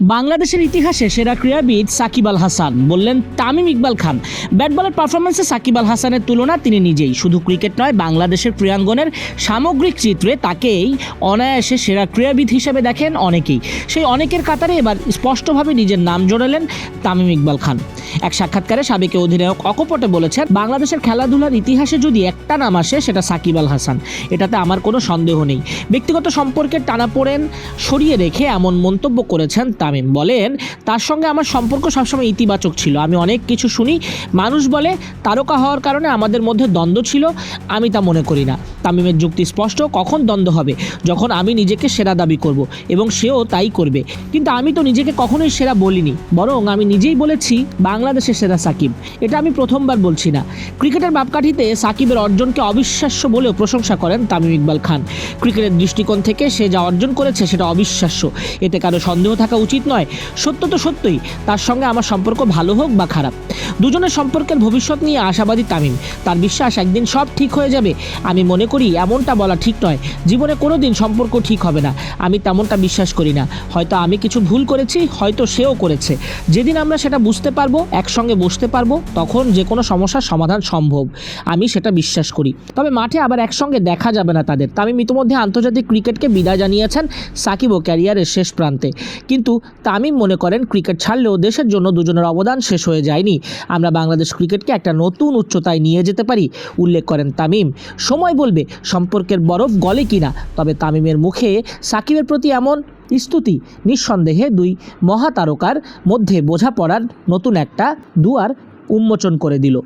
বাংলাদেশের ইতিহাসে সেরা ক্রীড়াবিদ সাকিব আল হাসান বললেন তামিম ইকবাল খান। ব্যাট বলের পারফরমেন্সে সাকিব আল হাসানের তুলনা তিনি নিজেই। শুধু ক্রিকেট নয়, বাংলাদেশের ক্রীড়াঙ্গনের সামগ্রিক চিত্রে তাকেই অনায়াসে সেরা ক্রীড়াবিদ হিসেবে দেখেন অনেকেই। সেই অনেকের কাতারে এবার স্পষ্টভাবে নিজের নাম জোড়ালেন তামিম ইকবাল খান। এক সাক্ষাৎকারে সাবেক অধিনায়ক অকপটে বলেছেন, বাংলাদেশের খেলাধুলার ইতিহাসে যদি একটা নাম আসে, সেটা সাকিব আল হাসান। এটাতে আমার কোনো সন্দেহ নেই। ব্যক্তিগত সম্পর্কের টানাপোড়েন সরিয়ে রেখে এমন মন্তব্য করেছেন তামিম। বলেন, তার সঙ্গে আমার সম্পর্ক সবসময় ইতিবাচক ছিল। আমি অনেক কিছু শুনি। মানুষ বলে, তারকা হওয়ার কারণে আমাদের মধ্যে দ্বন্দ্ব ছিল। আমি তা মনে করি না। তামিমের যুক্তি স্পষ্ট, কখন দ্বন্দ্ব হবে? যখন আমি নিজেকে সেরা দাবি করব, এবং সেও তাই করবে। কিন্তু আমি তো নিজেকে কখনোই সেরা বলিনি। বরং আমি নিজেই বলেছি বাংলাদেশের সেরা সাকিব। এটা আমি প্রথমবার বলছি না। ক্রিকেটের মাপকাঠিতে সাকিবের অর্জনকে অবিশ্বাস্য বলেও প্রশংসা করেন তামিম ইকবাল খান। ক্রিকেটের দৃষ্টিকোণ থেকে সে যা অর্জন করেছে সেটা অবিশ্বাস্য। এতে কারও সন্দেহ থাকা উচিত নয়। সত্য তো সত্যই, তার সঙ্গে আমার সম্পর্ক ভালো হোক বা খারাপ। দুজনের সম্পর্কের ভবিষ্যৎ নিয়ে আশাবাদী তামিম। তার বিশ্বাস একদিন সব ঠিক হয়ে যাবে। আমি মনে করি এমনটা বলা ঠিক নয়। জীবনে কোনো দিন সম্পর্ক ঠিক হবে না। আমি তেমনটা বিশ্বাস করি না। হয়তো আমি কিছু ভুল করেছি, হয়তো সেও করেছে। যেদিন আমরা সেটা বুঝতে পারব একসঙ্গে বসতে পারব, তখন যে কোনো সমস্যার সমাধান সম্ভব। আমি সেটা বিশ্বাস করি। তবে মাঠে আবার একসঙ্গে দেখা যাবে না তাদের। তামিম ইতিমধ্যে আন্তর্জাতিক ক্রিকেটকে বিদায় জানিয়েছেন সাকিবও ক্যারিয়ারের শেষ প্রান্তে। কিন্তু তামিম মনে করেন, ক্রিকেট ছাড়লেও দেশের জন্য দুজনের অবদান শেষ হয়ে যায়নি। আমরা বাংলাদেশ ক্রিকেটকে একটা নতুন উচ্চতায় নিয়ে যেতে পারি, উল্লেখ করেন তামিম। সময় বলবে, সম্পর্কের বরফ গলে কিনা, তবে তামিমের মুখে সাকিবের প্রতি এমন স্তুতি নিঃসন্দেহে দুই মহাতারকার মধ্যে বোঝাপড়ার নতুন একটা দুয়ার উন্মোচন করে দিল।